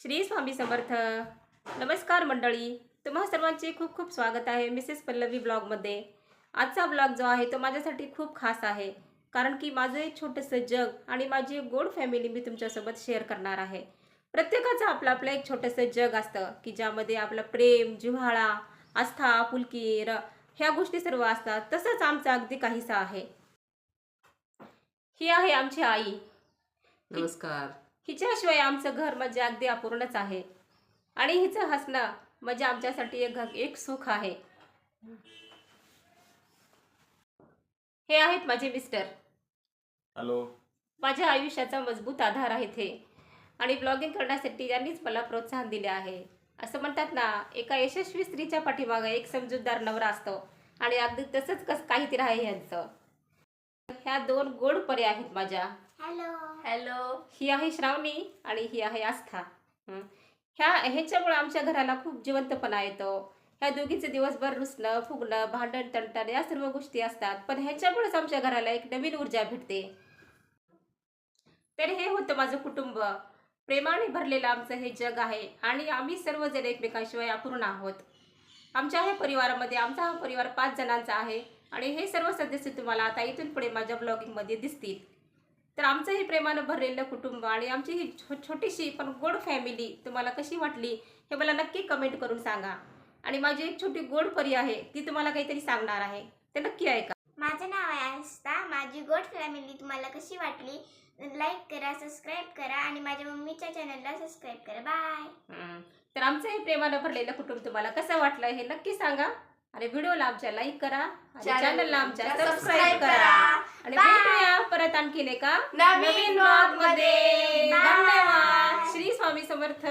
श्री स्वामी समर्थ. नमस्कार मंडळी. तुम्हा सर्वांचे खूप खूप स्वागत आहे मिसेस पल्लवी ब्लॉगमध्ये. आजचा ब्लॉग जो आहे तो माझ्यासाठी खूप खास आहे. कारण की माझं एक छोटंसं जग आणि माझी एक गोड फॅमिली मी तुमच्यासोबत शेअर करणार आहे. प्रत्येकाचं आपलं आपलं एक छोटंसं जग असतं की ज्यामध्ये आपलं प्रेम जिव्हाळा आस्था आपुलकी र ह्या गोष्टी सर्व असतात. तसंच आमचा अगदी काहीसा आहे. ही आहे आमची आई. नमस्कार. हिच्याशिवाय आमचं घर म्हणजे अगदी अपूर्णच आहे. आणि हिचं हसणं म्हणजे आमच्यासाठी एक एक सुख आहे. हे आहेत माझे मिस्टर. हॅलो. माझ्या आयुष्याचा मजबूत आधार आहेत हे. आणि ब्लॉगिंग करण्यासाठी यांनीच मला प्रोत्साहन दिले आहे. असं म्हणतात ना एका यशस्वी स्त्रीच्या पाठीमागे एक समजूतदार नवरा असतो. आणि अगदी तसंच कस काहीतरी आहे यांचं. ह्या दोन गोड परे आहेत माझ्या. हॅलो हॅलो ही आहे श्रावणी आणि ही आहे आस्था. ह्या ह्याच्यामुळे आमच्या घराला खूप जिवंतपणा येतो. ह्या दोघीचे दिवसभर रुसणं फुगणं भांडण तणतण या सर्व गोष्टी असतात. पण ह्याच्यामुळेच आमच्या घराला एक नवीन ऊर्जा भेटते. तर हे होतं माझं कुटुंब. प्रेमाने भरलेलं आमचं हे जग आहे आणि आम्ही सर्वजण एकमेकांशिवाय अपूर्ण आहोत. आमच्या ह्या परिवारामध्ये आमचा हा परिवार पाच जणांचा आहे आणि हे सर्व सदस्य तुम्हाला आता इथून पुढे माझ्या ब्लॉगिंगमध्ये दिसतील. तर आमचं हे प्रेमानं भरलेलं कुटुंब आणि आमची ही छो छोटीशी पण गोड फॅमिली तुम्हाला कशी वाटली हे मला नक्की कमेंट करून सांगा. आणि माझी एक छोटी गोड परी आहे ती तुम्हाला काहीतरी सांगणार आहे. ते नक्की ऐका. माझं नाव आहे आस्था माझी गोड फॅमिली तुम्हाला कशी वाटली? लाईक करा सबस्क्राईब करा आणि माझ्या मम्मीच्या चॅनलला सबस्क्राईब करा. बाय. तर आमचं हे प्रेमानं भरलेलं कुटुंब तुम्हाला कसं वाटलं हे नक्की सांगा. आणि व्हिडिओला आमच्या लाईक करा. आणि चॅनलला आमच्या सबस्क्राईब करा. आणखीन एका नवीन ब्लॉगमध्ये. धन्यवाद. श्री स्वामी समर्थ.